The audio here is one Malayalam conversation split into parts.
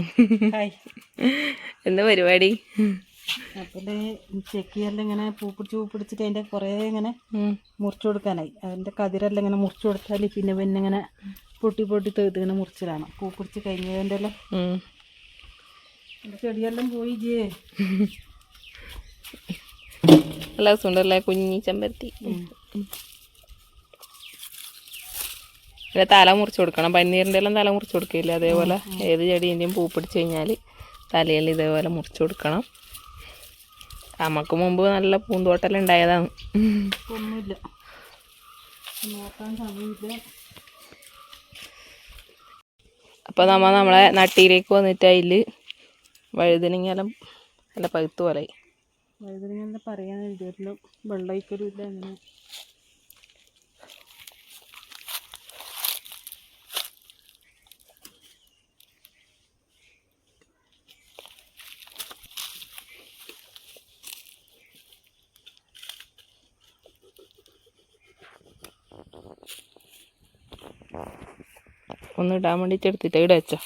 ഹായ്. എന്താ പരിപാടി? അപ്പോൾ ചെക്കിയെല്ലാം ഇങ്ങനെ പൂ പിടിച്ച് പൂ പിടിച്ചിട്ട് അതിന്റെ കുറേ ഇങ്ങനെ. മുറിച്ചു കൊടുക്കാനായി. അതിന്റെ കതിരെല്ലാം ഇങ്ങനെ മുറിച്ചു കൊടുത്താൽ പിന്നെ പിന്നെ ഇങ്ങനെ പൊട്ടി പൊട്ടി തീർത്ത് ഇങ്ങനെ മുറിച്ചിടാണ് പൂ പിടിച്ച് കഴിഞ്ഞതിന്റെ എല്ലാം ചെടിയെല്ലാം പോയി ജേ നല്ല രസമുണ്ടല്ലേ? കുഞ്ഞി ചെമ്പരത്തി. പിന്നെ തല മുറിച്ച് കൊടുക്കണം. പനീറിന്റെ എല്ലാം തല മുറിച്ച് കൊടുക്കില്ല? അതേപോലെ ഏത് ചെടീന്റെയും പൂ പിടിച്ച് കഴിഞ്ഞാൽ തലയിൽ ഇതേപോലെ മുറിച്ച് കൊടുക്കണം. നമുക്ക് മുമ്പ് നല്ല പൂന്തോട്ടം ഉണ്ടായതാണ്. ഒന്നുമില്ല. നോക്കാൻ സമയമില്ല. അപ്പോൾ നമ്മൾ നമ്മളെ നട്ടിയിലേക്ക് വന്നിട്ട് അതിൽ വഴുതനങ്ങെല്ലാം നല്ല പഴുത്ത് പോലെ വഴുതനങ്ങ പറയാൻ വെള്ളയിക്കലും ഇല്ല അങ്ങനെ. ഒന്ന് ഇടാൻ വേണ്ടിയിട്ട് എടുത്തിട്ട് ഇവിടെ വെച്ചോ.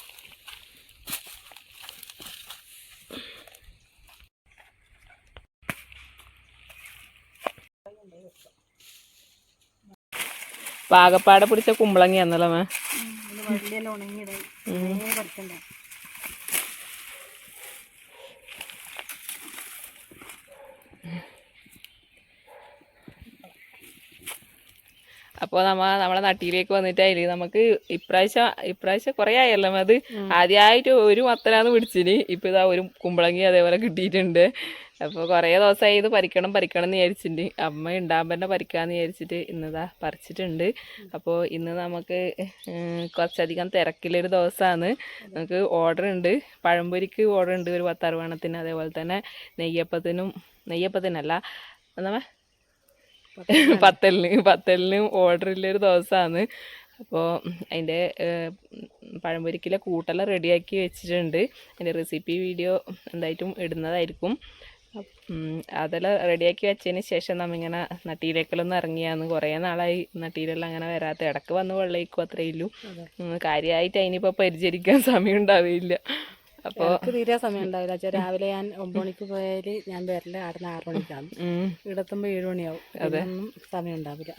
പാകപ്പാടെ പിടിച്ച കുമ്പളങ്ങിയാന്നല്ലോ മേ? ഉണങ്ങിയതായി അപ്പോൾ നമ്മ നമ്മളെ നട്ടിയിലേക്ക് വന്നിട്ട് അതിൽ നമുക്ക് ഇപ്രാവശ്യം ഇപ്രാവശ്യം കുറേ ആയല്ലോ അത് ആദ്യമായിട്ട് ഒരു മത്തനാന്ന് പിടിച്ചിന്. ഇപ്പം ഇതാ ഒരു കുമ്പളങ്ങി അതേപോലെ കിട്ടിയിട്ടുണ്ട്. അപ്പോൾ കുറേ ദിവസമായി ഇത് പരിക്കണം പരിക്കണം എന്ന് വിചാരിച്ചിട്ടുണ്ട് അമ്മ ഉണ്ടാകുമ്പോൾ തന്നെ പറിക്കാമെന്ന് വിചാരിച്ചിട്ട് ഇന്നിതാ പറിച്ചിട്ടുണ്ട്. അപ്പോൾ ഇന്ന് നമുക്ക് കുറച്ചധികം തിരക്കിലൊരു ദിവസമാണ് നമുക്ക് ഓർഡർ ഉണ്ട് പഴംപൊരിക്ക് ഓർഡർ ഉണ്ട് ഒരു പത്തറുപണത്തിന് അതേപോലെ തന്നെ നെയ്യപ്പത്തിനും നെയ്യപ്പത്തിനല്ല എന്നാ പത്തലിന്. പത്തലിന്. ഓർഡറില്ലൊരു ദിവസമാണ് അപ്പോൾ അതിന്റെ പഴംപൊരിക്കിലെ കൂട്ടെല്ലാം റെഡിയാക്കി വെച്ചിട്ടുണ്ട്. അതിന്റെ റെസിപ്പി വീഡിയോ എന്തായിട്ടും ഇടുന്നതായിരിക്കും. അതെല്ലാം റെഡിയാക്കി വെച്ചതിന് ശേഷം നമ്മിങ്ങനെ നട്ടിയിലേക്കെല്ലാം ഇറങ്ങിയാന്ന് കുറേ നാളായി നട്ടിയിലെല്ലാം അങ്ങനെ വരാത്ത. ഇടയ്ക്ക് വന്ന് വെള്ളയിക്കും അത്രയേ ഉള്ളൂ കാര്യമായിട്ട് അതിനിപ്പോൾ പരിചരിക്കാൻ സമയം ഉണ്ടാവില്ല അപ്പോൾ എനിക്ക് തീരെ സമയം ഉണ്ടാവില്ല രാവിലെ ഞാൻ ഒമ്പത് മണിക്ക് പോയാൽ ഞാൻ വരൽ ആടുന്ന ആറ് മണിക്കാണ്. ഇടത്തുമ്പോ ഏഴു മണിയാവും. ഒന്നും സമയം ഉണ്ടാവില്ല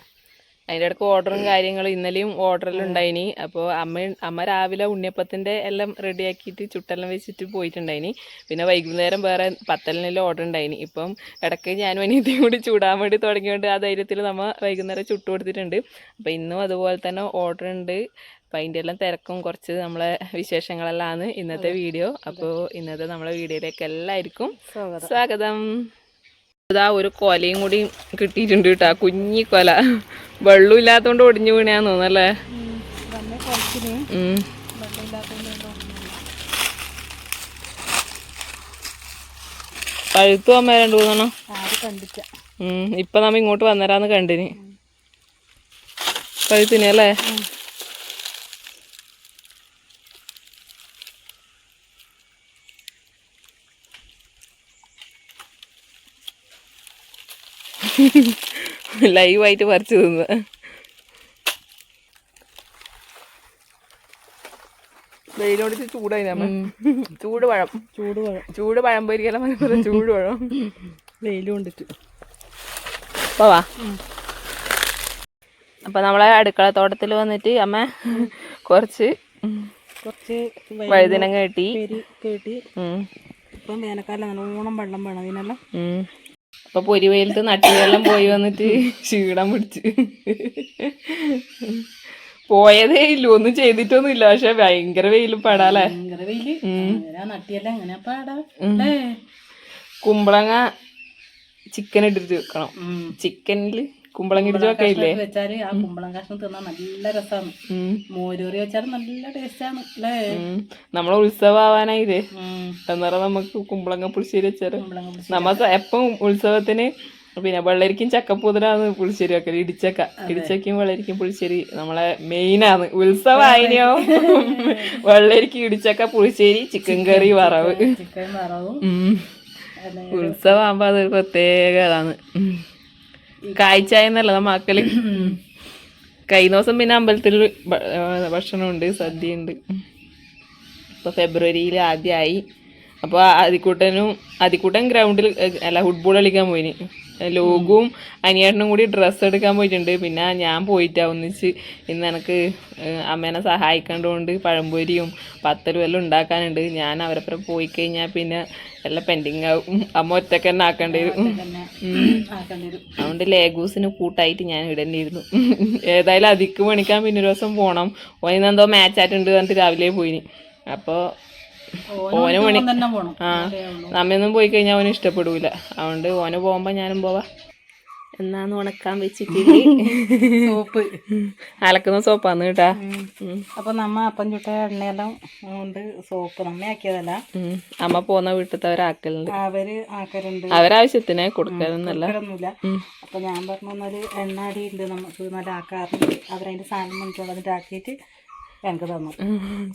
അതിന്റെ ഇടയ്ക്ക് ഓർഡറും കാര്യങ്ങളും ഇന്നലെയും ഓർഡറെല്ലാം ഉണ്ടായിനി. അപ്പോൾ അമ്മ അമ്മ രാവിലെ ഉണ്ണിയപ്പത്തിന്റെ എല്ലാം റെഡിയാക്കിയിട്ട് ചുട്ടെല്ലാം വെച്ചിട്ട് പോയിട്ടുണ്ടായിനി. പിന്നെ വൈകുന്നേരം വേറെ പത്തലിനെല്ലാം ഓർഡർ ഉണ്ടായിനി. ഇപ്പം ഇടയ്ക്ക് ഞാനും അനിയത്തിയും കൂടി ചൂടാൻ വേണ്ടി തുടങ്ങിയോണ്ട് ആ ധൈര്യത്തിൽ നമ്മൾ വൈകുന്നേരം ചുട്ടു കൊടുത്തിട്ടുണ്ട്. അപ്പോൾ ഇന്നും അതുപോലെ തന്നെ ഓർഡർ ഉണ്ട്. അപ്പം അതിന്റെ എല്ലാം തിരക്കും കുറച്ച് നമ്മളെ വിശേഷങ്ങളെല്ലാം ആണ് ഇന്നത്തെ വീഡിയോ. അപ്പോൾ ഇന്നത്തെ നമ്മളെ വീഡിയോയിലേക്ക് എല്ലാവർക്കും സ്വാഗതം. ഇതാ ഒരു കൊലയും കൂടി കിട്ടിയിട്ടുണ്ട് കേട്ടോ. കുഞ്ഞി കൊല. വെള്ളം ഇല്ലാത്തതുകൊണ്ട് ഒടിഞ്ഞു വീണയാന്ന് തോന്നല്ലേ പഴുത്തു അമ്മ രണ്ടു മൂന്നെണ്ണം. ഇപ്പൊ നമ്മ ഇങ്ങോട്ട് വന്നരാന്ന് കണ്ടിന്. പഴുത്തിന് ലൈവായിട്ട് പറിച്ചു തിന്ന്. വെയിലോടിച്ച് ചൂടായി നമ്മ ചൂട് പഴം. ചൂട് പഴം. ചൂട് പഴം പൊരിക്കല ചൂട് പഴം. വെയിൽ കൊണ്ടിട്ട് പോവാ അപ്പൊ നമ്മളെ അടുക്കള തോട്ടത്തിൽ വന്നിട്ട് അമ്മ കുറച്ച് കുറച്ച് വഴുതിനം കേട്ടി. കേട്ടി. ഇപ്പം വേനൽക്കാലം നല്ലോണം വെള്ളം വേണം അതിനെല്ലാം. ഉം. അപ്പൊ നട്ടുവെള്ളം പോയി വന്നിട്ട് ക്ഷീണം പിടിച്ച്. പോയതേ ഇല്ല ഒന്നും ചെയ്തിട്ടൊന്നും ഇല്ല പക്ഷെ ഭയങ്കര വെയിലും പാടാല്ലേ? കുമ്പളങ്ങ ചിക്കൻ ഇട്ടിട്ട് വെക്കണം. ചിക്കനിൽ കുമ്പളങ്ങ ഇടിച്ചൊക്കെ ഇല്ലേ വെച്ചാൽ ആ കുമ്പളം കഷ്ണം തിന്നാൻ നല്ല രസമാണ്. മോരൂറി വെച്ചാൽ നല്ല ടേസ്റ്റാണ് അല്ലേ? നമ്മളെ ഉത്സവം ആവാനായി ഉം. അന്നേരം നമുക്ക് കുമ്പളങ്ങ പുളിശ്ശേരി വെച്ചാൽ. നമ്മ എപ്പം ഉത്സവത്തിന് പിന്നെ വെള്ളരിക്കും ചക്കപ്പൂതിനാന്ന് പുളിശ്ശേരി വെക്കൽ ഇടിച്ചക്ക. ഇടിച്ചക്കയും വെള്ളരിക്കും പുളിശ്ശേരി നമ്മളെ മെയിനാണ്. ഉത്സവായിനോ വെള്ളരിക്കും ഇടിച്ചക്ക പുളിശ്ശേരി ചിക്കൻ കറി വറവ്. ചിക്കൻ വറവും. ഉം. അതെ. ഉത്സവമാകുമ്പോ അതൊരു എന്നല്ല മക്കൾ കഴിഞ്ഞ ദിവസം പിന്നെ അമ്പലത്തിൽ ഭക്ഷണമുണ്ട് സദ്യ ഉണ്ട് ഇപ്പൊ ഫെബ്രുവരിയിൽ ആദ്യമായി അപ്പോൾ അതിക്കൂട്ടനും അതിക്കൂട്ടൻ ഗ്രൗണ്ടിൽ അല്ല ഫുട്ബോൾ കളിക്കാൻ പോയിന്. ലോകും അനിയേട്ടനും കൂടി ഡ്രസ്സ് എടുക്കാൻ പോയിട്ടുണ്ട്. പിന്നെ ഞാൻ പോയിട്ടാ ഒന്നിച്ച്. ഇന്ന് എനിക്ക് അമ്മേനെ സഹായിക്കേണ്ടതുകൊണ്ട് പഴംപൊരിയും പത്തലും എല്ലാം ഉണ്ടാക്കാനുണ്ട്. ഞാൻ അവരപ്പുറം പോയി കഴിഞ്ഞാൽ പിന്നെ എല്ലാം പെൻഡിങ് ആവും. അമ്മ ഒറ്റയ്ക്ക് തന്നെ ആക്കേണ്ടി വരും. അതുകൊണ്ട് ലേഗൂസിന് കൂട്ടായിട്ട് ഞാൻ ഇടേണ്ടിയിരുന്നു ഏതായാലും അതിക്ക് പണിക്കാൻ പിന്നെ ഒരു ദിവസം പോകണം ഓനിന്ന് എന്തോ മാച്ചായിട്ടുണ്ട് പറഞ്ഞിട്ട് രാവിലെ പോയിന്. അപ്പോൾ ഓന് പോണം ആ നമ്മയൊന്നും പോയി കഴിഞ്ഞാൽ അവന് ഇഷ്ടപ്പെടൂല. അതുകൊണ്ട് ഓന് പോകുമ്പോ ഞാനും പോവാ. എന്നാന്ന് ഉണക്കാൻ വെച്ചിട്ട് സോപ്പ്. അലക്കുന്ന സോപ്പാന്ന് കേട്ടാ. അപ്പൊ നമ്മ അപ്പം ചുട്ട എണ്ണയെല്ലാം കൊണ്ട് സോപ്പ് നമ്മ ആക്കിയതല്ല. അമ്മ പോന്ന വീട്ടിലത്തെ അവരാക്കലുണ്ട്. അവർ ആക്കലുണ്ട്. അവരാവശ്യത്തിന് കൊടുക്കലൊന്നല്ല അപ്പൊ ഞാൻ പറഞ്ഞൊരു എണ്ണാടി ഉണ്ട് നമുക്ക് നല്ല ആക്കാറുണ്ട്. അവരതിന്റെ സാധനം മണിക്കൂർ അതിന്റെ ആക്കിയിട്ട് എനിക്ക് തന്നു.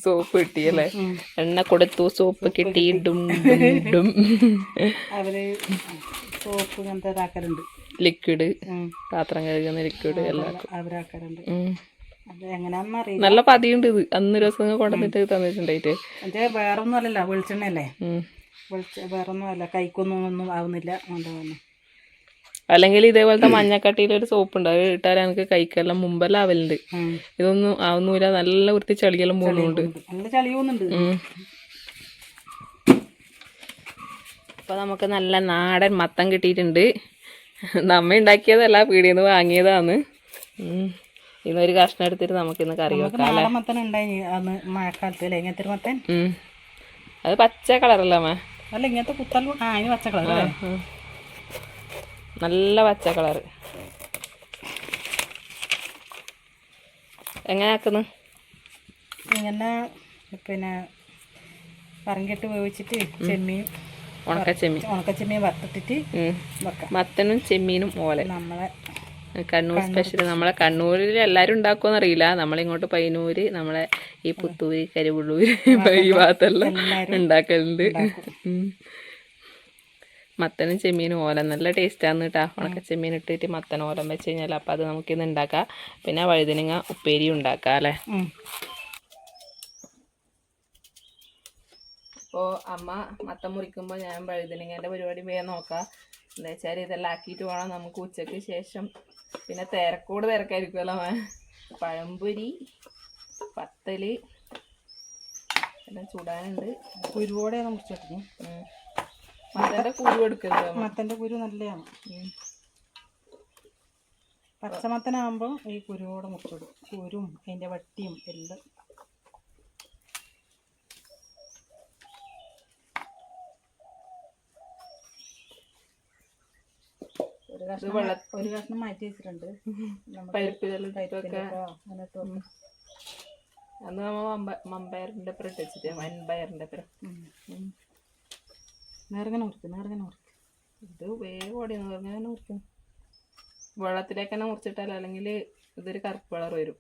സോപ്പ് കിട്ടിയല്ലേ? അല്ലേ എണ്ണ കൊടുത്തു സോപ്പ് കിട്ടി ഡും ഡും അവർ സോപ്പ് ഇങ്ങനത്തെ ഇതാക്കലുണ്ട് ലിക്വിഡ് പാത്രം കഴുകുന്ന ലിക്വിഡ് എല്ലാം അവരാക്കാറുണ്ട് നല്ല പതിയുണ്ട് ഇത്. അന്ന് രസം ദിവസം കൊണ്ടുവന്നിട്ട് തന്നിട്ടുണ്ടായിട്ട്. അതെ വേറൊന്നും അല്ലല്ലോ വെളിച്ചെണ്ണയല്ലേ. വെളിച്ച വേറൊന്നും അല്ല. കൈക്കൊന്നും ഒന്നും ആവുന്നില്ല അതുകൊണ്ട് തന്നെ അല്ലെങ്കിൽ ഇതേപോലത്തെ മഞ്ഞക്കട്ടിയിൽ ഒരു സോപ്പ് ഉണ്ട്. അത് ഇട്ടാൽ എനിക്ക് കൈക്കെല്ലാം മുമ്പെല്ലാം ആവലുണ്ട്. ഇതൊന്നും ആവുന്നില്ല നല്ല വൃത്തി ചളിയെല്ലാം പോകുന്നുണ്ട്. അപ്പൊ നമുക്ക് നല്ല നാടൻ മത്തം കിട്ടിയിട്ടുണ്ട്. നമ്മ ഉണ്ടാക്കിയതല്ല പീടിയിൽ നിന്ന് വാങ്ങിയതാണ്. ഇന്നൊരു കഷ്ണം എടുത്തിട്ട് നമുക്ക് ഇന്ന് കറി വെക്കാം മത്തൻ ഉണ്ടായി അന്ന് മഴക്കാലത്ത് അല്ലേ? ഇങ്ങനത്തെ മത്തൻ? അത് പച്ച കളറല്ലേ അമ്മ? അല്ല ഇങ്ങനത്തെ കുത്തൽ ആ അതിന് പച്ച കളർ. നല്ല പച്ച കളറ് എങ്ങനെ ആക്കുന്നു? ഇങ്ങനെ പിന്നെ പറങ്കിട്ട് വേവിച്ചിട്ട് ചെമ്മീൻ ഉണക്ക ചെമ്മീൻ ഉണക്ക ചെമ്മീൻ വറുത്തിട്ടിട്ട് മത്തനും ചെമ്മീനും ഓല നമ്മളെ കണ്ണൂർ സ്പെഷ്യൽ നമ്മളെ കണ്ണൂരിൽ എല്ലാവരും ഉണ്ടാക്കുമെന്ന് അറിയില്ല. നമ്മളിങ്ങോട്ട് പയ്യന്നൂര് നമ്മളെ ഈ പുത്തൂര് കരിവുള്ളൂര് ഈ ഭാഗത്തെല്ലാം ഉണ്ടാക്കലുണ്ട്. മത്തനും ചെമ്മീനും ഓല. നല്ല ടേസ്റ്റാന്ന് കേട്ടോ ഉണക്ക ചെമ്മീൻ ഇട്ടിട്ട് മത്തൻ ഓലം വെച്ച് കഴിഞ്ഞാൽ അപ്പം അത് നമുക്കിന്ന് ഉണ്ടാക്കാം പിന്നെ വഴുതനങ്ങ ഉപ്പേരി ഉണ്ടാക്കാം അല്ലേ. അപ്പോൾ അമ്മ മത്തം മുറിക്കുമ്പോൾ ഞാൻ വഴുതനങ്ങേന്റെ പരിപാടി വേഗം നോക്കാം. എന്താ വെച്ചാൽ ഇതെല്ലാം ആക്കിയിട്ട് വേണം നമുക്ക് ഉച്ചയ്ക്ക് ശേഷം പിന്നെ തിരക്കോട് തിരക്കായിരിക്കുമല്ലോ അമ്മ. പഴംപൊരി പത്തൽ എല്ലാം ചൂടാനുണ്ട്. ഒരുപാട് നമുക്ക് ഉം. മത്തന്റെ കുരു എടുക്കരുത് അമ്മ മത്തന്റെ കുരു നല്ലതാണ്. പച്ചമത്തനാകുമ്പോൾ ഈ കുരുവോടെ മുറിച്ചിടും. കുരും അതിന്റെ വട്ടിയും എല്ലാം. ഒരു കഷ്ണം ഒരു കഷ്ണം മാറ്റി വെച്ചിട്ടുണ്ട്. പരിപ്പിലൊക്കെ. അന്ന് നമ്മൾ മമ്പയറിന്റെ മമ്പയറിന്റെ അപ്പുറം വെച്ചിട്ട് വൻപയറിന്റെ അപ്പുറം. നേർങ്ങനെ മുറിക്കും നേർങ്ങനെ മുറിക്കും ഇത് വേഗം ഓടിയെന്ന് പറഞ്ഞാൽ മുറിക്കും വെള്ളത്തിലേക്ക് തന്നെ മുറിച്ചിട്ടാൽ അല്ലെങ്കിൽ ഇതൊരു കറുപ്പ് കളർ വരും.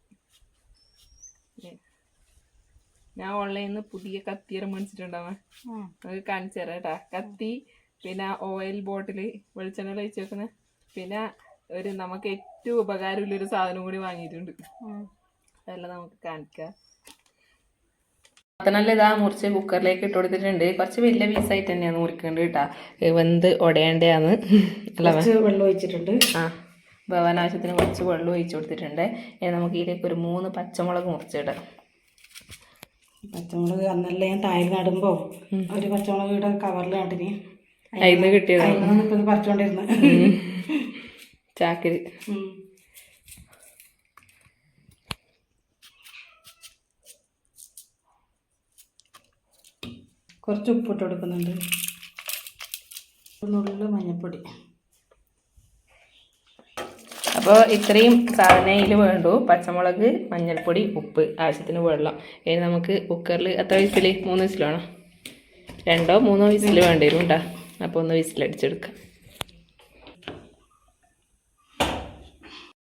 ഞാൻ ഓൺലൈനിൽ നിന്ന് പുതിയ കത്തി മേടിച്ചിട്ടുണ്ടാവാൻ മേടിച്ചിട്ടുണ്ടാവാം നമുക്ക് കാണിച്ചു തരാം കേട്ടാ. കത്തി പിന്നെ ഓയിൽ ബോട്ടിൽ വെളിച്ചെണ്ണ ഒഴിച്ച് വെക്കുന്ന പിന്നെ ഒരു നമുക്ക് ഏറ്റവും ഉപകാരമുള്ളൊരു സാധനം കൂടി വാങ്ങിയിട്ടുണ്ട്. അതെല്ലാം നമുക്ക് കാണിക്കാം. മത്തനെല്ലാം ഇതാ മുറിച്ച് കുക്കറിലേക്ക് ഇട്ട് കൊടുത്തിട്ടുണ്ട്. കുറച്ച് വലിയ പീസായിട്ട് തന്നെയാണ് മുറിക്കേണ്ടത് കേട്ടാ. വെന്ത് ഉടയേണ്ടതാണ് അല്ല? കുറച്ച് വെള്ളം ഒഴിച്ചിട്ടുണ്ട്. ആ ഭവൻ ആവശ്യത്തിന് കുറച്ച് വെള്ളം ഒഴിച്ച് കൊടുത്തിട്ടുണ്ട്. ഇനി നമുക്ക് ഇതിലേക്ക് ഒരു മൂന്ന് പച്ചമുളക് മുറിച്ചിടാം പച്ചമുളക് അന്നല്ല ഞാൻ തായിൽ നടുമ്പോൾ ഒരു പച്ചമുളക് ഇവിടെ കവറിൽ നട്ടിന് അതിന്ന് കിട്ടിയതാണ് ഇപ്പം പറിച്ചുകൊണ്ടിരുന്നത് ചാക്കിൽ കുറച്ച് ഉപ്പിട്ട് കൊടുക്കുന്നുണ്ട്. ഉള്ളിൽ മഞ്ഞൾപ്പൊടി അപ്പോൾ ഇത്രയും സാധനയിൽ വേണ്ടു. പച്ചമുളക് മഞ്ഞൾപ്പൊടി ഉപ്പ് ആവശ്യത്തിന് വെള്ളം. ഇനി നമുക്ക് കുക്കറിൽ എത്ര വിസിൽ മൂന്ന് വിസിൽ വേണം രണ്ടോ മൂന്നോ വിസിൽ വേണ്ടി വരും കേട്ടോ അപ്പോൾ ഒന്ന് വിസിലടിച്ചെടുക്കാം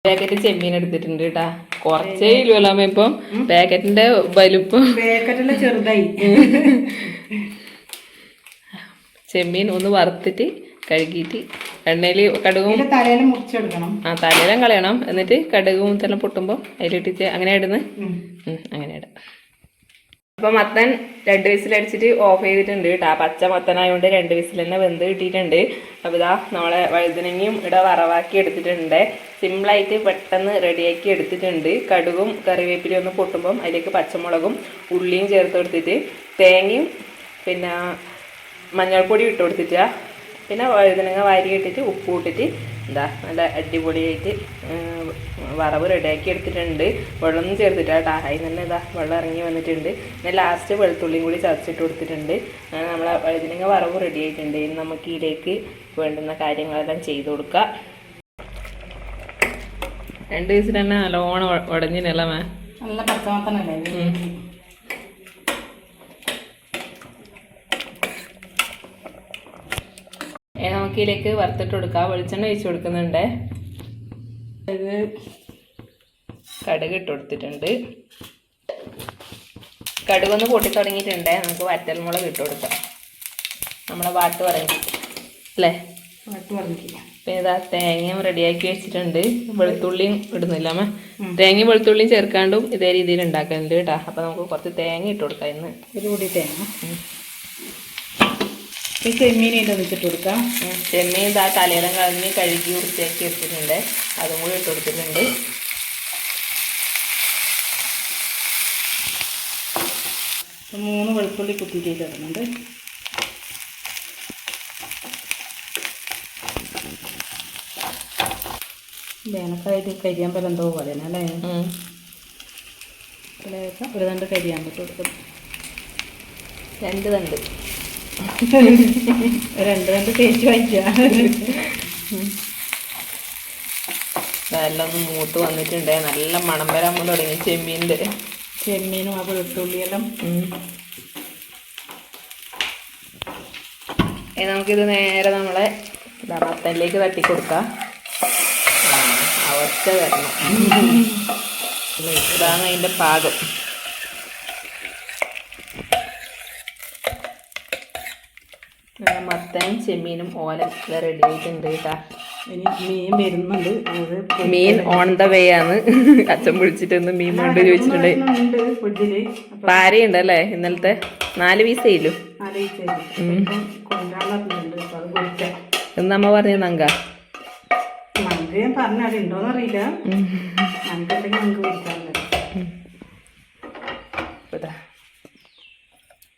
പാക്കറ്റ് ചെമ്മീൻ എടുത്തിട്ടുണ്ട് കേട്ടാ കുറച്ചേ ഇല്ലല്ലോ അമ്മ ഇപ്പം. പാക്കറ്റിന്റെ വലുപ്പം. പാക്കറ്റിന്റെ ചെറുതായി. ചെമ്മീൻ ഒന്ന് വറുത്തിട്ട് കഴുകിയിട്ട് എണ്ണയിൽ കടുകും ആ തലയിലും കളയണം. എന്നിട്ട് കടുകും തന്നെ പൊട്ടുമ്പോൾ അതിലിട്ടിട്ട് അങ്ങനെ ഇടുന്നു? അങ്ങനെ ഇടാം. അപ്പൊ മത്തൻ രണ്ട് വിസിലടിച്ചിട്ട് ഓഫ് ചെയ്തിട്ടുണ്ട് കേട്ടോ. പച്ച മത്തനായതുകൊണ്ട് രണ്ട് വിസിൽ തന്നെ വെന്ത് കിട്ടിയിട്ടുണ്ട്. അപ്പോൾ ഇതാ നമ്മളെ വഴുതനങ്ങയും ഇവിടെ വറവാക്കി എടുത്തിട്ടുണ്ട്. സിമ്പിളായിട്ട് പെട്ടെന്ന് റെഡിയാക്കി എടുത്തിട്ടുണ്ട്. കടുകും കറിവേപ്പിലയും ഒന്ന് പൊട്ടുമ്പം അതിലേക്ക് പച്ചമുളകും ഉള്ളിയും ചേർത്ത് കൊടുത്തിട്ട് തേങ്ങയും പിന്നെ മഞ്ഞൾപ്പൊടി ഇട്ട് കൊടുത്തിട്ട് പിന്നെ വഴുതനങ്ങ വാരി ഇട്ടിട്ട് ഉപ്പ് ഇട്ടിട്ട് എന്താ നല്ല അടിപൊളിയായിട്ട് വറവ് റെഡിയാക്കി എടുത്തിട്ടുണ്ട്. വെള്ളമൊന്നും ചേർത്തിട്ടാ കേട്ടോ. അതിൽ തന്നെ ഇതാ വെള്ളം ഇറങ്ങി വന്നിട്ടുണ്ട്. പിന്നെ ലാസ്റ്റ് വെളുത്തുള്ളിയും കൂടി ചതച്ചിട്ട് കൊടുത്തിട്ടുണ്ട്. അങ്ങനെ നമ്മളെ വഴുതനങ്ങ വറവ് റെഡി ആയിട്ടുണ്ട്. ഇനി നമുക്ക് ഇതിലേക്ക് വേണ്ടുന്ന കാര്യങ്ങളെല്ലാം ചെയ്തു കൊടുക്കാം. രണ്ട് ദിവസം തന്നെ നല്ലോണം ഉടഞ്ഞിനല്ല നല്ല പച്ചമത്തനല്ലേ ഇതിലേക്ക് വറുത്തിട്ട് കൊടുക്കുക വെളിച്ചെണ്ണ ഒഴിച്ച് കൊടുക്കുന്നുണ്ട്. ഇത് കടുക് ഇട്ട് കൊടുത്തിട്ടുണ്ട് കടുകൊന്ന് പൊട്ടി തുടങ്ങിയിട്ടുണ്ട്. നമുക്ക് വറ്റൽമുളക് ഇട്ട് കൊടുക്കാം നമ്മളെ വാട്ട് പറഞ്ഞു അല്ലേ? വാട്ട് പറഞ്ഞിട്ടില്ല പിന്നെ ഇതാ തേങ്ങയും റെഡിയാക്കി വെച്ചിട്ടുണ്ട്. വെളുത്തുള്ളിയും ഇടുന്നില്ല അമ്മ. തേങ്ങയും വെളുത്തുള്ളിയും ചേർക്കാണ്ടും ഇതേ രീതിയിൽ ഉണ്ടാക്കുന്നുണ്ട് കേട്ടോ. അപ്പം നമുക്ക് കുറച്ച് തേങ്ങ ഇട്ട് കൊടുക്കാം ഇന്ന്. ഒരു കൂടി തേങ്ങ. ഈ ചെമ്മീനായിട്ട് വെച്ചിട്ട് കൊടുക്കാം. ചെമ്മീൻ ഇതാ തലയിലും കളഞ്ഞ് കഴുകി വൃത്തിയാക്കി എടുത്തിട്ടുണ്ട്. അതും കൂടി ഇട്ട് കൊടുത്തിട്ടുണ്ട്. മൂന്ന് വെളുത്തുള്ളി കുത്തിയിട്ട് ഇടുന്നുണ്ട് വേനൽക്കായിട്ട് കരിയാമ്പലം എന്തോ പോലെ അല്ലേ? ഒരു തണ്ട് കരിയാമ്പറ്റ് കൊടുക്കും. രണ്ട് തണ്ട്. രണ്ട് രണ്ട് തേച്ച് വാങ്ങിക്കാം എല്ലാം ഒന്ന് മൂത്ത് വന്നിട്ടുണ്ട്. നല്ല മണം വരാൻ തുടങ്ങി ചെമ്മീന്റെ ചെമ്മീനും ആ വെളുത്തുള്ളിയെല്ലാം. നമുക്കിത് നേരെ നമ്മളെ ഇതാ മത്തനിലേക്ക് തട്ടി കൊടുക്കാം അവസ്ഥ വരണം. ഇതാണ് അതിന്റെ പാകം അങ്ങനെ മത്തനും ചെമ്മീനും ഓലം റെഡി ആയിട്ടുണ്ട് കേട്ടാ ഇനി മീൻ വരുന്നുണ്ട്. അത് മീൻ ഓൺ ദ വേ ആണ്. അച്ഛൻ വിളിച്ചിട്ടൊന്ന് മീൻ കൊണ്ട് ചോദിച്ചിട്ടുണ്ട്. ഉണ്ട് പാരയുണ്ട് അല്ലേ? ഇന്നലത്തെ നാല് പീസേയില്ലോ എന്നമ്മ പറഞ്ഞ നങ്ക?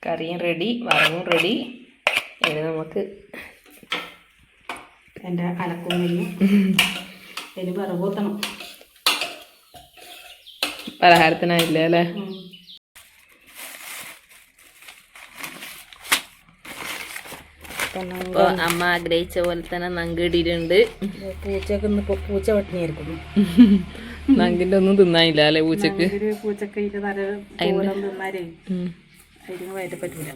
കറിയും റെഡി വറവും റെഡി ഇനി നമുക്ക് എന്റെ അലക്കും കഴിഞ്ഞു ഇനി വിറകൂത്തണം പലഹാരത്തിനായില്ലേ അല്ലേ? അമ്മ ആഗ്രഹിച്ച പോലെ തന്നെ നങ്ക് ഇടിയിട്ടുണ്ട്. പൂച്ചക്ക് പൂച്ച പട്ടിണിയായിരിക്കും നങ്കിന്റെ ഒന്നും തിന്നാനില്ല അല്ലെ പൂച്ചക്ക്? പൂച്ചക്ക്. അതിന് വയറ്റ് പറ്റൂല.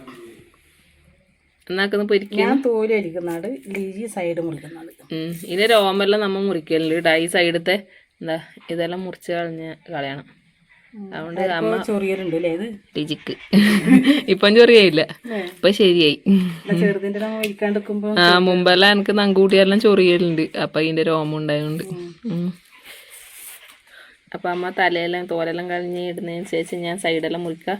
എന്നാക്കുന്ന പൊരിക്കും. ഞാൻ തോൽ അരിക്കുന്നാട് ലിജി സൈഡ് മുറിക്കുന്നത് ഉം. ഇതിന്റെ രോമെല്ലാം നമ്മൾ മുറിക്കലുണ്ട് കേട്ടോ ഈ സൈഡത്തെ എന്താ ഇതെല്ലാം മുറിച്ച് കളഞ്ഞ് കളയണം. അതുകൊണ്ട് അമ്മ ചൊറിയലുണ്ട് അല്ലേ ഇത്? രുചിക്ക്. ഇപ്പം ചൊറിയായില്ല. ഇപ്പൊ ശരിയായി. ആ മുമ്പെല്ലാം എനിക്ക് നങ്കൂട്ടിയെല്ലാം ചൊറിയലുണ്ട്. അപ്പൊ അതിന്റെ രോമം ഉണ്ടായതുകൊണ്ട് അപ്പൊ അമ്മ തലയെല്ലാം തോലെല്ലാം കളഞ്ഞ് ഇടുന്നതിന് ശേഷം ഞാൻ സൈഡെല്ലാം മുറിക്കാം.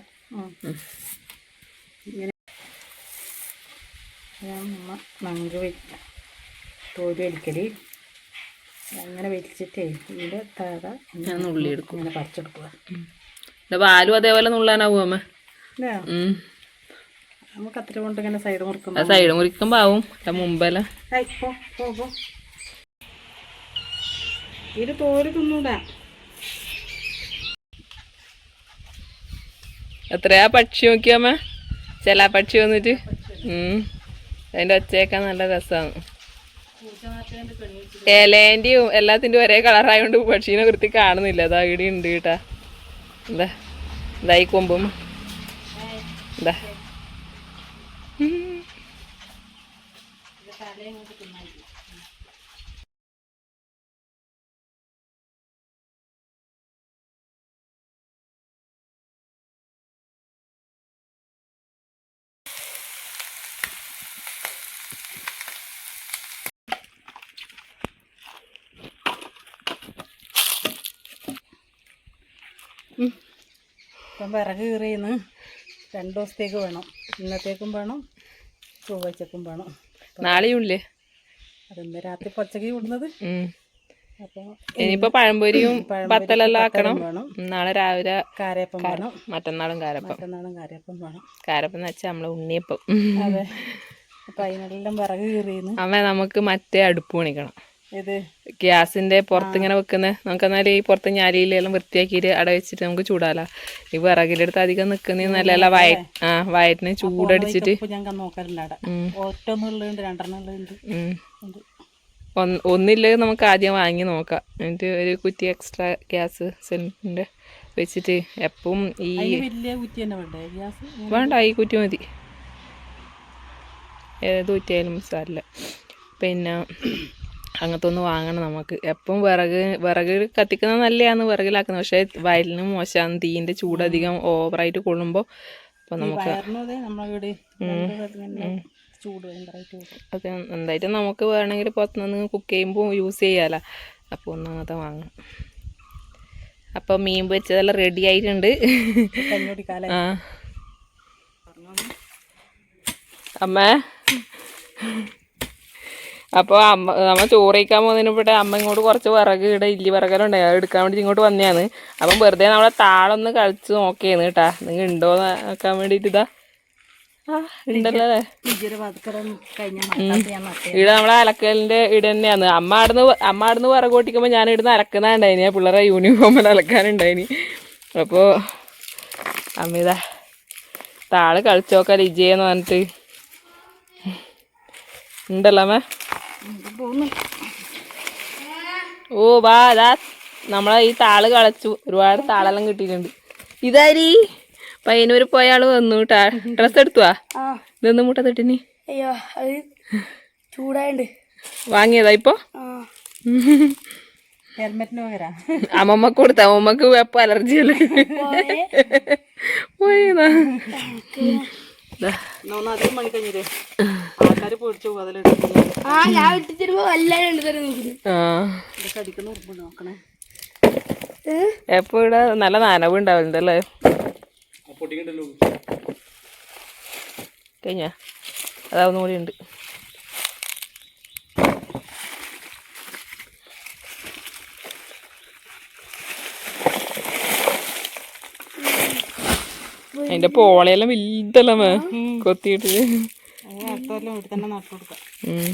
ഞാൻ നമ്മൾ മങ്ക് തോര് വലിക്കൽ അങ്ങനെ വലിച്ചിട്ടേ ഇതിന്റെ തറ ഞാൻ നുള്ളി എടുക്കും. ഇങ്ങനെ പറിച്ചെടുക്കുക. പാലും അതേപോലെ നുള്ളാനാവും അമ്മ. നമുക്ക് അത്ര കൊണ്ട് ഇങ്ങനെ സൈഡ് മുറിക്കുമ്പോൾ സൈഡ് മുറിക്കുമ്പോ ആവും. മുമ്പല്ല ഇത് തോര് തിന്നൂടാ. എത്രയാ പക്ഷി നോക്കിയമ്മ ചില പക്ഷി വന്നിട്ട്. ഉം. അതിന്റെ ഒച്ചയൊക്കെ നല്ല രസമാണ് ഇലേന്റെയും എല്ലാത്തിന്റെയും ഒരേ കളറായതുകൊണ്ട് പക്ഷീനെ വൃത്തി കാണുന്നില്ല. അതാ ഇവിടെ ഉണ്ട് കേട്ടാ. എന്താ ഇതായി കൊമ്പും. എന്താ ഇപ്പം വിറക് കീറിയെന്ന് രണ്ട് ദിവസത്തേക്ക് വേണം. ഇന്നത്തേക്കും വേണം ചൊവ്വാഴ്ചക്കും വേണം. നാളെയും ഇല്ലേ അത് ഇന്ന് രാത്രി പച്ചക്ക്. അപ്പോൾ ഇനിയിപ്പോ പഴംപൊരിയും പത്തലെല്ലാം ആക്കണം. നാളെ രാവിലെ കാരയപ്പം വേണം. മറ്റന്നാളും കാരപ്പം മറ്റന്നാളും കാരയപ്പം വേണം. കാരപ്പം എന്ന് വെച്ചാൽ നമ്മളെ ഉണ്ണിയപ്പം. അതെ. അപ്പൊ അതിനെല്ലാം വിറക് കീറിയെന്ന്. അമ്മ നമുക്ക് മറ്റേ അടുപ്പ് പണിക്കണം. ഇത് ഗ്യാസിന്റെ പുറത്ത് ഇങ്ങനെ വെക്കുന്ന. നമുക്ക് എന്നാൽ ഈ പുറത്ത് ഞാലിയിലെല്ലാം വൃത്തിയാക്കിയിട്ട് അട വെച്ചിട്ട് നമുക്ക് ചൂടാല. ഈ വിറകിലെടുത്ത് അധികം നിൽക്കുന്ന നല്ല വയ ആ വയറ്റിന് ചൂടടിച്ചിട്ട്. ഒന്നില്ല നമുക്ക് ആദ്യം വാങ്ങി നോക്കാം. എന്നിട്ട് ഒരു കുറ്റി എക്സ്ട്രാ ഗ്യാസ് സിലിണ്ടറിന്റെ വെച്ചിട്ട് എപ്പം ഈ വേണ്ട? ഈ കുറ്റി മതി. ഏത് കുറ്റിയായാലും സാറില്ല പിന്നെ അങ്ങനത്തെ ഒന്ന് വാങ്ങണം നമുക്ക്. എപ്പം വിറക് വിറക് കത്തിക്കുന്നത് നല്ലതാണ് വിറകിലാക്കുന്നത്. പക്ഷേ വയലിന് മോശമാണ്. തീന്റെ ചൂടധികം ഓവറായിട്ട് കൊള്ളുമ്പോൾ അപ്പം നമുക്ക് അതെ ചൂട് എന്തായാലും നമുക്ക് വേണമെങ്കിൽ പുറത്തുനിന്ന് കുക്ക് ചെയ്യുമ്പോൾ യൂസ് ചെയ്യാമല്ലോ അപ്പോൾ ഒന്ന് അങ്ങനത്തെ വാങ്ങണം. അപ്പോൾ മീൻ പൊരിച്ചതെല്ലാം റെഡി ആയിട്ടുണ്ട്. ആ. അമ്മ. അപ്പോൾ അമ്മ നമ്മൾ ചോറയിക്കാൻ പോകുന്നതിന് ഇവിടെ അമ്മ ഇങ്ങോട്ട് കുറച്ച് വിറക് ഇവിടെ ഇല്ലി വിറകലുണ്ട് അത് എടുക്കാൻ വേണ്ടി ഇങ്ങോട്ട് വന്നതാണ്. അപ്പം വെറുതെ നമ്മളെ താളൊന്ന് കളിച്ച് നോക്കിയാണ് കേട്ടാ. നിങ്ങൾ ഉണ്ടോ നോക്കാൻ വേണ്ടിയിട്ട് ഇതാ? ആ ഉണ്ടല്ലോ ഇവിടെ നമ്മളെ അലക്കലിന്റെ ഇട തന്നെയാണ്. അമ്മ ആടുന്ന് അമ്മ ആടുന്ന് വിറക് ഓട്ടിക്കുമ്പോൾ ഞാൻ ഇവിടുന്ന് അലക്കുന്നുണ്ടായിനി പിള്ളേരെ യൂണിഫോമിൽ അലക്കാനുണ്ടായിനി. അപ്പോൾ അമ്മ താൾ കളിച്ചു നോക്കാം ലിജയെന്ന് പറഞ്ഞിട്ട്. ഉണ്ടല്ലോ അമ്മ? ഓ വാ അതാ നമ്മളെ ഈ താൾ കളച്ചു. ഒരുപാട് താളെല്ലാം കിട്ടിയിട്ടുണ്ട്. ഇതാരി പയ്യനൂര് പോയ ആൾ വന്നു കേട്ടാ ഡ്രസ് എടുത്തുവാ? ഇതൊന്നും മുട്ട തട്ടിനി? അയ്യോ അത് ചൂടായുണ്ട്. വാങ്ങിയതാ ഇപ്പൊ? അമ്മമ്മക്ക് കൊടുത്ത. അമ്മമ്മക്ക് വെപ്പ അലർജി അല്ലേ പോയതാ മണി കഴിഞ്ഞില്ലേ ആൾക്കാർ പൊടിച്ചു അതിലെടുക്കുന്നു ആ ഞാൻ ഇട്ടിരുമ്പോ എല്ലാരും ഇതൊക്കെ അടിക്കുന്ന നോക്കണേ. എപ്പോ ഇവിടെ നല്ല നനവ് ഉണ്ടാവലുണ്ടല്ലേ? കഴിഞ്ഞ? അതാവുന്ന കൂടി ഉണ്ട്. അതിന്റെ പോളയെല്ലാം വലുതല്ലേ കൊത്തിട്ട് കൊത്തിയിട്ട്. ഇവിടെ.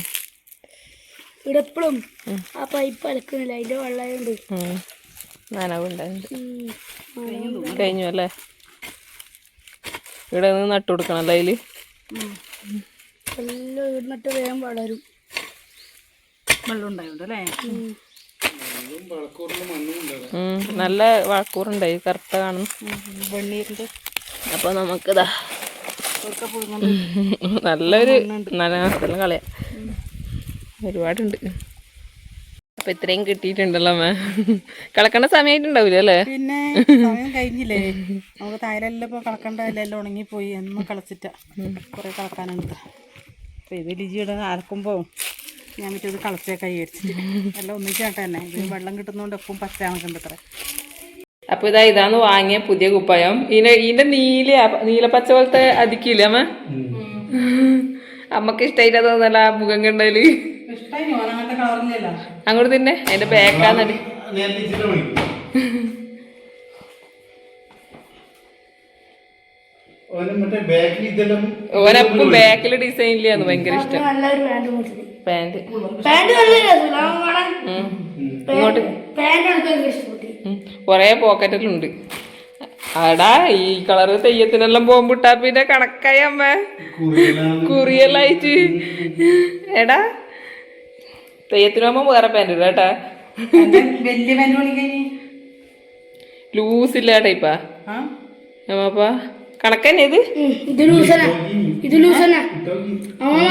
എപ്പോഴും ആ പൈപ്പ് അലക്കുന്നില്ല. അതിന്റെ വെള്ളമുണ്ട് ഉം. നനവുണ്ടായിട്ടുണ്ട് കഴിഞ്ഞു അല്ലേ? ഇവിടെ നിന്ന് നട്ടു കൊടുക്കണം അല്ലേ അതിൽ എല്ലാം ഇടുന്നിട്ട് വേഗം വളരും. വെള്ളം. നല്ല വാക്കൂറുണ്ടായി. കറുത്ത കാണുന്നു. വെണ്ണീരിന്റെ അപ്പൊ നമുക്കിതാ നല്ലൊരു നല്ല സ്ഥലം കളയാ. ഒരുപാടുണ്ട്. അപ്പൊ ഇത്രയും കിട്ടിയിട്ടുണ്ടല്ലോ അമ്മ. കളക്കണ്ട സമയമായിട്ടുണ്ടാവില്ല അല്ലേ? പിന്നെ സമയം കഴിഞ്ഞില്ലേ? നമുക്ക് തായലെല്ലാം ഇപ്പൊ കളക്കണ്ടല്ലോ ഉണങ്ങിപ്പോയി. എന്നും കളച്ചിട്ട. കുറേ കളക്കാനുണ്ട്. അപ്പോൾ ഇത് ലിജിയുടെ അലക്കുമ്പോൾ ഞാൻ മറ്റേത് കളച്ചേക്കായി അടിച്ചിട്ട് എല്ലാം ഒന്നിച്ചാട്ടെ തന്നെ. ഇത് വെള്ളം കിട്ടുന്നതുകൊണ്ട് എപ്പം പച്ച കണക്കുണ്ട് അത്ര അപ്പൊ ഇതാ ഇതാന്ന് വാങ്ങിയ പുതിയ കുപ്പായം. ഇതിന്റെ ഇതിന്റെ നീല നീലപ്പച്ച പോലത്തെ അതിക്കില്ല അമ്മ? അമ്മയ്ക്ക് ഇഷ്ടായിട്ടാ തോന്നല ആ മുഖം കണ്ടാൽ അങ്ങോട്ട് തന്നെ അതിന്റെ ബാക്കാന്നടി ഓനപ്പം ബാക്കിൽ ഇല്ലാന്ന് ഭയങ്കര ഇഷ്ടം. പാന്റ് പാന്റ് പാന്റ് ഇങ്ങോട്ട്. പാന്റ് കൊറേ പോക്കറ്റിലുണ്ട് അടാ ഈ കളറ് തെയ്യത്തിനെല്ലാം പോകുമ്പോട്ടാ പിന്നെ കണക്കായി അമ്മ. കുറിയെല്ലാം കുറിയല്ലായിട്ട് എടാ തെയ്യത്തിന് പോകുമ്പോ വേറെ പാന്റ് ഇടാ കേട്ടാ. വലിയ പാന്റ് ലൂസ് ഇല്ല ടൈപ്പാ ആ? അമ്മപ്പാ. കണക്കന്നെ ഇത്? ഇത് ലൂസനാ. ഇത് ലൂസനാ. അമ്മ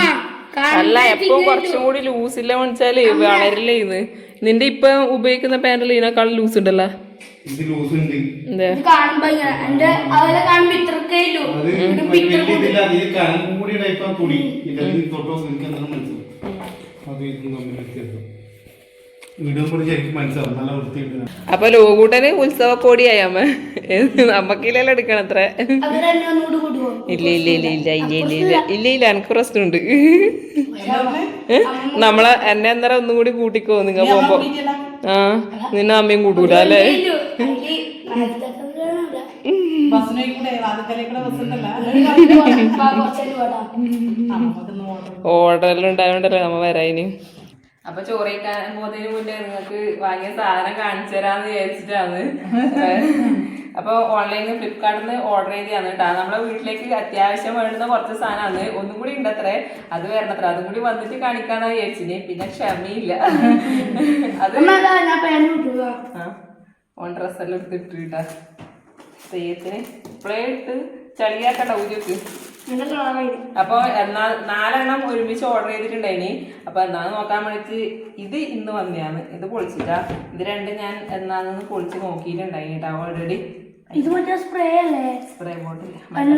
അല്ല എപ്പോ കുറച്ചും കൂടി ലൂസ് ഇല്ല വെച്ചാൽ വളരില്ല ഇത് നിന്റെ ഇപ്പൊ ഉപയോഗിക്കുന്ന പാന്റിൽ ഇതിനേക്കാൾ ലൂസ് ഉണ്ടല്ലോ. കാണുമ്പോ അപ്പൊ ലോകൂട്ടന് ഉത്സവ കോടിയായി അമ്മ. നമ്മക്കില്ലല്ലോ എടുക്കണം അത്ര. ഇല്ല ഇല്ല ഇല്ല ഇല്ല ഇല്ല ഇല്ല ഇല്ല. ഇല്ല ഇല്ല എനിക്ക് പ്രശ്നമുണ്ട്? നമ്മളെ എന്നെ അന്നേരം ഒന്നും കൂടി കൂട്ടിക്കോ നിങ്ങ പോകുമ്പോ. ആ നിന്നെ അമ്മയും കൂട്ടൂല അല്ലേ? ഉണ്ടായോണ്ടല്ലേ നമ്മ വരായിന് അപ്പൊ ചോറിക്കാൻ പോകുന്നതിന് മുന്നേ നിങ്ങൾക്ക് വാങ്ങിയ സാധനം കാണിച്ചു തരാന്ന് വിചാരിച്ചിട്ടാണ്. അപ്പൊ ഓൺലൈനിൽ ഫ്ലിപ്കാർട്ടിൽ നിന്ന് ഓർഡർ ചെയ്താണ് കേട്ടോ നമ്മളെ വീട്ടിലേക്ക് അത്യാവശ്യം വേണ്ടുന്ന കുറച്ച് സാധനമാണ്. ഒന്നും കൂടി ഉണ്ടത്രേ. അത് വരണത്ര. അതും കൂടി വന്നിട്ട് കാണിക്കാന്നാ വിചാരിച്ചിന്. പിന്നെ ക്ഷമയില്ല. അത് ഓൺ ഡ്രസ്സെല്ലാം എടുത്തിട്ട് കേട്ടാ തെയ്യത്തിന് ഇപ്പഴേ ഇട്ട് ചളിയാക്കണ്ട ഊരിയൊക്കെ. അപ്പൊ എന്നാൽ നാലെണ്ണം ഒരുമിച്ച് ഓർഡർ ചെയ്തിട്ടുണ്ടായിനി. അപ്പൊ എന്നാന്ന് നോക്കാൻ വേണ്ടിട്ട് ഇത് ഇന്ന് വന്നെയാണ് ഇത് പൊളിച്ചിട്ടാ. ഇത് രണ്ട് ഞാൻ എന്നാന്ന് പൊളിച്ച് നോക്കിയിട്ടുണ്ടായി കേട്ടോ ഓൾറെഡി ഇത് മറ്റേ സ്പ്രേ അല്ലേ? സ്പ്രേ ബോട്ടിൽ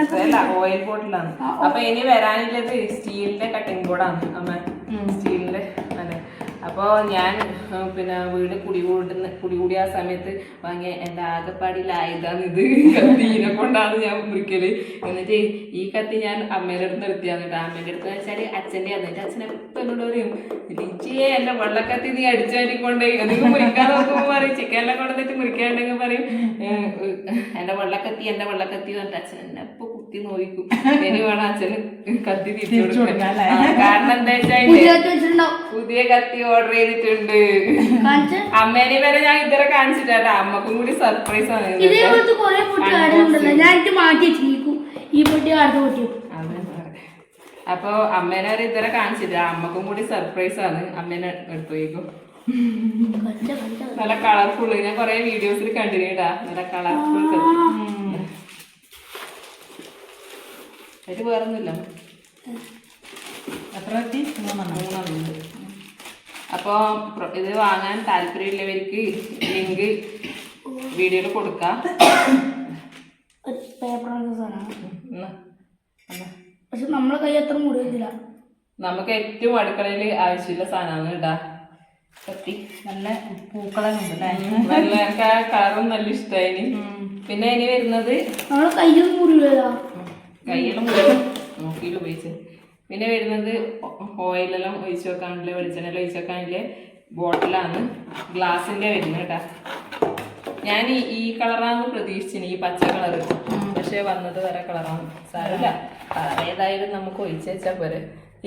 സ്പ്രേ അല്ല ഓയിൽ ബോട്ടിലാണ് അപ്പൊ ഇനി വരാനില്ലത് സ്റ്റീലിന്റെ കട്ടിംഗ് ബോർഡാണ് അമ്മ അതെ അപ്പോ ഞാൻ പിന്നെ വീട് കുടികൂടുന്ന കുടികൂടിയ കുടി കൂടിയ ആ സമയത്ത് വാങ്ങിയ എന്റെ ആകെപ്പാടിയിലായതാണ് ഇത്. കത്തിനെ കൊണ്ടാണ് ഞാൻ മുറിക്കൽ എന്നിട്ട് ഈ കത്തി ഞാൻ അമ്മേന്റെ അടുത്ത് നിർത്തിയാന്ന് കേട്ടോ. അമ്മേന്റെ അടുത്ത് വെച്ചാൽ അച്ഛന്റെ എന്നിട്ട് അച്ഛൻ എപ്പോൾ എന്നോട് പറയും ലിച്ചിയെ എന്റെ വെള്ളക്കത്തി നീ അടിച്ചാലിക്കൊണ്ട് എന്തെങ്കിലും മുറിക്കാൻ നോക്കുമ്പോൾ പറയും. ചിക്കനെല്ലാം കൊണ്ടുവന്നിട്ട് മുറിക്കാണ്ടെങ്കിൽ പറയും എന്റെ വെള്ളക്കത്തി എന്റെ വെള്ളക്കത്തി പറഞ്ഞിട്ട് അച്ഛൻ എന്നെ കുത്തി നോക്കും ഇനി വേണം അച്ഛന് കത്തി തിരിച്ചു കൊടുക്കാൻ. കാരണം എന്താ വെച്ചാൽ പുതിയ കത്തി ഓർഡർ ചെയ്തിട്ടുണ്ട്. അമ്മേനെ വരെ ഞാൻ ഇതുവരെ കാണിച്ചിട്ടാ അമ്മക്കും കൂടി സർപ്രൈസ് ആണ്. അപ്പൊ അമ്മേനെ വരെ ഇതുവരെ കാണിച്ചില്ല അമ്മക്കും കൂടി സർപ്രൈസ് ആണ്. അമ്മേനെ എടുത്തു പോയിക്കും കണ്ട കണ്ട നല്ല കളർഫുൾ ഞാൻ കൊറേ വീഡിയോസിൽ കണ്ടിട്ടാ നല്ല കളർഫുൾ അതിൽ വേറൊന്നുമില്ല. എത്ര പറ്റി മൂന്നെണ്ണം അപ്പോ അപ്പോൾ ഇത് വാങ്ങാൻ താല്പര്യമുള്ളവർക്ക് ലിങ്ക് വീഡിയോയിൽ കൊടുക്കാം. പക്ഷെ നമ്മളെ കൈ അത്ര നമുക്ക് ഏറ്റവും അടുക്കളയിൽ ആവശ്യമുള്ള സാധനമാണ് ഇടാ കത്തി നല്ല പൂക്കളുണ്ട് ഉണ്ട് നല്ല കളറും നല്ല ഇഷ്ടമായി പിന്നെ ഇനി വരുന്നത് നമ്മളെ കയ്യൊന്നും മുറിയില്ല മുഴുവൻ നോക്കിയിട്ട് ഉപയോഗിച്ച്. പിന്നെ വരുന്നത് ഓയിലെല്ലാം ഒഴിച്ച് വെക്കാനുള്ള വെളിച്ചെണ്ണയെല്ലാം ഒഴിച്ച് വെക്കാനുള്ള ബോട്ടിലാണ് ഗ്ലാസിന്റെ വരുന്നത് കേട്ടാ. ഞാൻ ഈ കളറാണ് പ്രതീക്ഷിച്ചിന് ഈ പച്ച കളറ്. പക്ഷേ വന്നത് വേറെ കളറാണ്. സാരമില്ല. കളർ ഏതായാലും നമുക്ക് ഒഴിച്ച് വെച്ചാൽ പോരെ.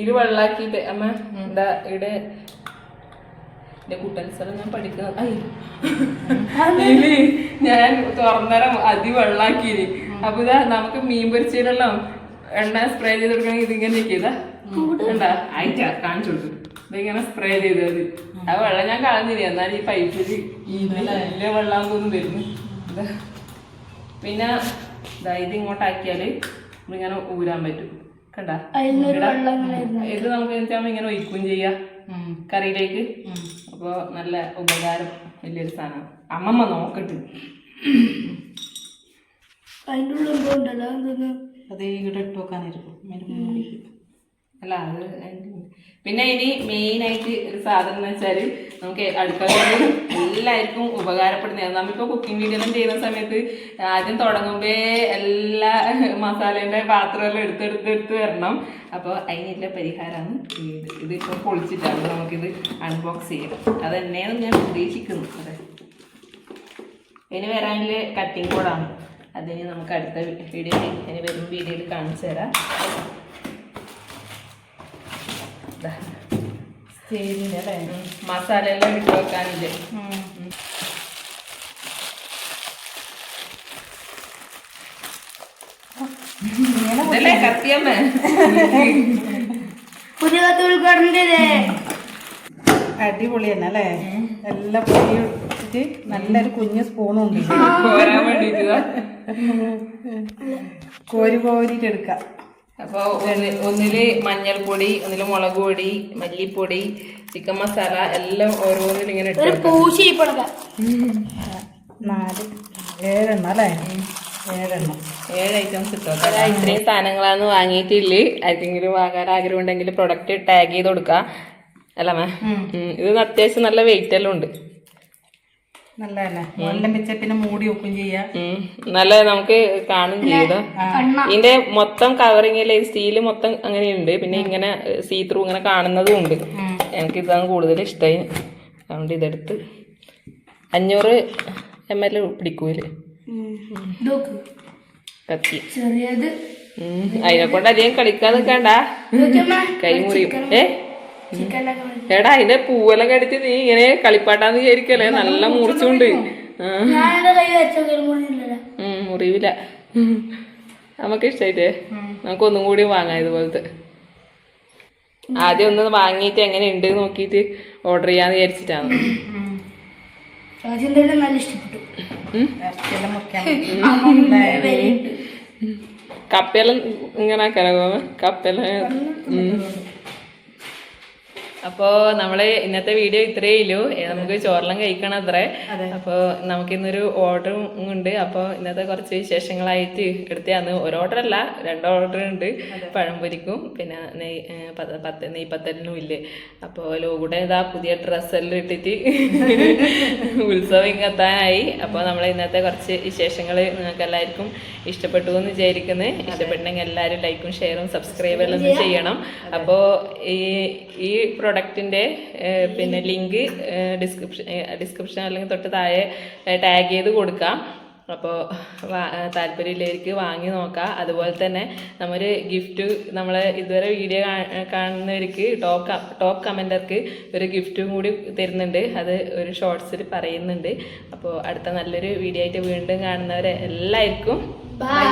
ഇത് വെള്ളാക്കിയിട്ട് അമ്മ എന്താ ഇവിടെ എന്റെ കുട്ടൻസെല്ലാം ഞാൻ പഠിക്കുന്നത് ഞാൻ തുറന്നേരം അതി വെള്ളാക്കിയിന് അപ്പൊ ഇതാ നമുക്ക് മീൻ പൊരിച്ചതിലെല്ലാം എണ്ണ സ്പ്രേ ചെയ്ത് കൊടുക്കണമെങ്കിൽ ഇതിങ്ങനെ കാണിച്ചു ഇതിങ്ങനെ സ്പ്രേ ചെയ്ത് മതി ആ വെള്ളം ഞാൻ കളഞ്ഞില്ല? എന്നാൽ ഈ പൈപ്പിൽ വലിയ വെള്ളം തോന്നും വരുന്നു പിന്നെ ഇതാ ഇത് ഇങ്ങോട്ടാക്കിയാൽ ഇങ്ങനെ ഊരാൻ പറ്റും. കണ്ട? ഇത് നമുക്ക് ഇങ്ങനെ ഒഴിക്കുകയും ചെയ്യാം. കറിയിലേക്ക്. അപ്പോൾ നല്ല ഉപകാരം. വലിയൊരു സാധനമാണ്. അമ്മമ്മ നോക്കട്ട്. അതിന്റെ ഉള്ളിൽ ഇവിടെ ഇട്ട് വെക്കാനായിരിക്കും അല്ല അത് പിന്നെ ഇനി മെയിനായിട്ട് ഒരു സാധനം എന്ന് വെച്ചാൽ നമുക്ക് അടുക്കളയിൽ എല്ലാവർക്കും ഉപകാരപ്പെടുന്നതാണ് നമ്മളിപ്പോൾ കുക്കിംഗ് വീഡിയോ ചെയ്യുന്ന സമയത്ത് ആദ്യം തുടങ്ങുമ്പേ എല്ലാ മസാലേന്റെ പാത്രമെല്ലാം എടുത്തെടുത്ത് എടുത്ത് വരണം. അപ്പോൾ അതിനുള്ള പരിഹാരമാണ് ഇത്. ഇതിപ്പോൾ പൊളിച്ചിട്ടാണ് നമുക്കിത് അൺബോക്സ് ചെയ്യണം അത് തന്നെയാണ് ഞാൻ ഉദ്ദേശിക്കുന്നത്. അതെ. ഇനി വരാനുള്ള കട്ടിംഗ് ബോർഡാണ് അതിന് നമുക്ക് അടുത്ത വീഡിയോയിൽ ഇനി വരും വീഡിയോയിൽ കാണിച്ചു തരാം. മസാല എല്ലാം ഇട്ട് വെക്കാനില്ല? ഇതല്ലേ കത്തിയമ്മ? അല്ലേ? എല്ലാ പൊടിയും ഇട്ടിട്ട് നല്ലൊരു കുഞ്ഞ് സ്പൂണും ഉണ്ട്. കോരി കോരിട്ട് എടുക്കാം. അപ്പൊ ഒന്നിൽ മഞ്ഞൾപ്പൊടി ഒന്നിൽ മുളക് പൊടി മല്ലിപ്പൊടി ചിക്കൻ മസാല എല്ലാം ഓരോന്നിലും ഇങ്ങനെ നാല് ഏഴെണ്ണല്ലേ ഏഴെണ്ണം. ഏഴ് ഐറ്റംസ് ഇട്ടോ ഇത്രയും സാധനങ്ങളാണ് വാങ്ങിയിട്ടില്ല? ആർക്കെങ്കിലും വാങ്ങാൻ ആഗ്രഹം ഉണ്ടെങ്കിൽ പ്രൊഡക്റ്റ് ടാഗ് ചെയ്ത് കൊടുക്കുക അല്ല മാം ഇത് അത്യാവശ്യം നല്ല വെയിറ്റ് എല്ലാം ഉണ്ട് നല്ലതല്ലേ വെള്ളം വെച്ച പിന്നെ മൂടി വെക്കും ചെയ്യാം ഉം. നല്ല നമുക്ക് കാണും ചെയ്തു ഇതിന്റെ മൊത്തം കവറിങ്ങിൽ സ്റ്റീൽ മൊത്തം അങ്ങനെയുണ്ട്. പിന്നെ ഇങ്ങനെ സീ ത്രൂ ഇങ്ങനെ കാണുന്നതും ഉണ്ട്. എനിക്ക് ഇതാണ് കൂടുതൽ ഇഷ്ടമായി അതുകൊണ്ട് ഇതെടുത്ത് അഞ്ഞൂറ് എം എൽ പിടിക്കൂൽ. കത്തി. അതിനെ കൊണ്ട് അധികം കളിക്കാൻ നിൽക്കണ്ട കൈ മുറിയും. ഏ? എടാ അതിന്റെ പൂവെല്ലാം കടിച്ച് നീ ഇങ്ങനെ കളിപ്പാട്ടാന്ന് വിചാരിക്കല്ലേ? നല്ല മുറിച്ചുകൊണ്ട് മുറിവില്ല. നമുക്ക് ഇഷ്ടായിട്ടേ. നമുക്ക് ഒന്നും കൂടി വാങ്ങാം ഇതുപോലത്തെ. ആദ്യം ഒന്ന് വാങ്ങിയിട്ട് എങ്ങനെ ഉണ്ട് നോക്കിയിട്ട് ഓർഡർ ചെയ്യാന്ന് വിചാരിച്ചിട്ടാണ്. കപ്പയെല്ലാം ഇങ്ങനെ ആക്കാനോ കപ്പയെല്ലാം അപ്പോ നമ്മൾ ഇന്നത്തെ വീഡിയോ ഇത്രയേ ഉള്ളൂ. നമുക്ക് ചോറെല്ലാം കഴിക്കണം അത്രേ. അപ്പോ നമുക്ക് ഇന്നൊരു ഓർഡർ ഉണ്ട്. അപ്പോ ഇന്നത്തെ കുറച്ച് വിശേഷങ്ങളായിട്ട് എടുത്തതാണ് ഒരു ഓർഡർ അല്ല രണ്ട് ഓർഡർ ഉണ്ട്. പഴംപൊരിക്കും പിന്നെ നെയ് പത്ത് നെയ്പത്തലിനും ഇല്ലേ. അപ്പോൾ ലോകൂടെ ഇതാ പുതിയ ഡ്രസ്സെല്ലാം ഇട്ടിട്ട് ഉത്സവം ഇങ്ങെത്താനായി അപ്പോൾ നമ്മൾ ഇന്നത്തെ കുറച്ച് വിശേഷങ്ങൾ നിങ്ങൾക്ക് എല്ലാവർക്കും ഇഷ്ടപ്പെട്ടു എന്ന് വിചാരിക്കുന്നത് ഇഷ്ടപ്പെട്ടെങ്കിൽ എല്ലാവരും ലൈക്കും ഷെയറും സബ്സ്ക്രൈബ് എല്ലാം ചെയ്യണം. അപ്പോൾ ഈ ഈ പ്രൊഡക്റ്റിന്റെ പിന്നെ ലിങ്ക് ഡിസ്ക്രിപ്ഷൻ ഡിസ്ക്രിപ്ഷൻ അല്ലെങ്കിൽ തൊട്ട് താഴെ ടാഗ് ചെയ്ത് കൊടുക്കാം. അപ്പോൾ താല്പര്യമുള്ളവർക്ക് വാങ്ങി നോക്കാം. അതുപോലെ തന്നെ നമ്മൾ ഗിഫ്റ്റ് നമ്മൾ ഇതുവരെ വീഡിയോ കാണുന്നവർക്ക് ടോപ്പ് ടോപ്പ് കമന്റർക്ക് ഒരു ഗിഫ്റ്റും കൂടി തരുന്നുണ്ട്. അത് ഒരു ഷോർട്സിൽ പറയുന്നുണ്ട്. അപ്പോൾ അടുത്ത നല്ലൊരു വീഡിയോ ആയിട്ട് വീണ്ടും കാണുന്നവരെ എല്ലാവർക്കും ബൈ